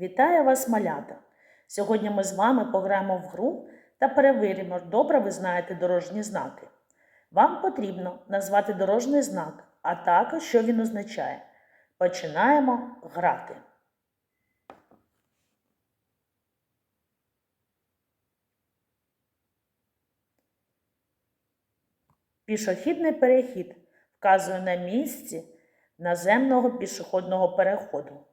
Вітаю вас, малята! Сьогодні ми з вами пограємо в гру та перевіримо, добре ви знаєте дорожні знаки. Вам потрібно назвати дорожній знак, а також що він означає. Починаємо грати. Пішохідний перехід вказує на місці наземного пішохідного переходу.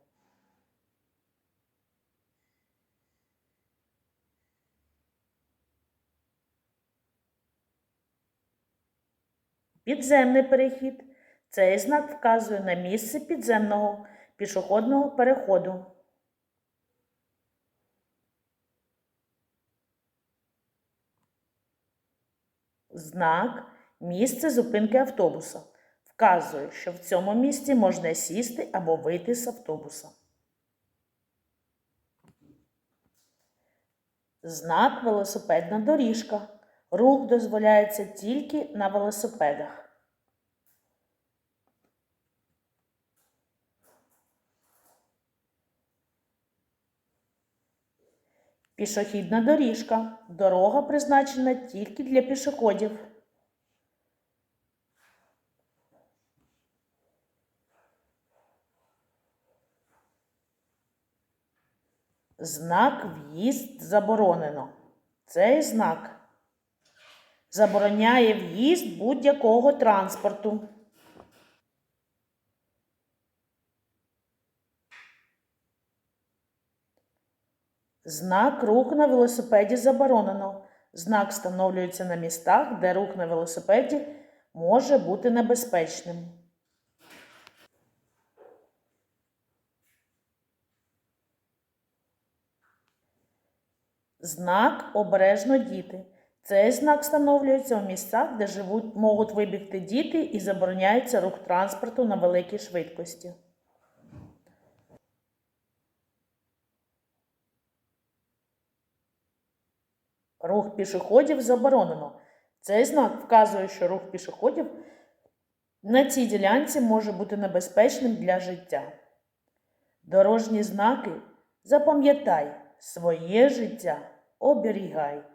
Підземний перехід. Цей знак вказує на місце підземного пішохідного переходу. Знак місце зупинки автобуса вказує, що в цьому місці можна сісти або вийти з автобуса. Знак велосипедна доріжка. Рух дозволяється тільки на велосипедах. Пішохідна доріжка. Дорога призначена тільки для пішоходів. Знак в'їзд заборонено. Цей знак забороняє в'їзд будь-якого транспорту. Знак рух на велосипеді заборонено. Знак встановлюється на містах, де рух на велосипеді може бути небезпечним. Знак обережно діти. Цей знак встановлюється у місцях, де живуть, можуть вибігти діти і забороняється рух транспорту на великій швидкості. Рух пішоходів заборонено. Цей знак вказує, що рух пішоходів на цій ділянці може бути небезпечним для життя. Дорожні знаки запам'ятай своє життя оберігай.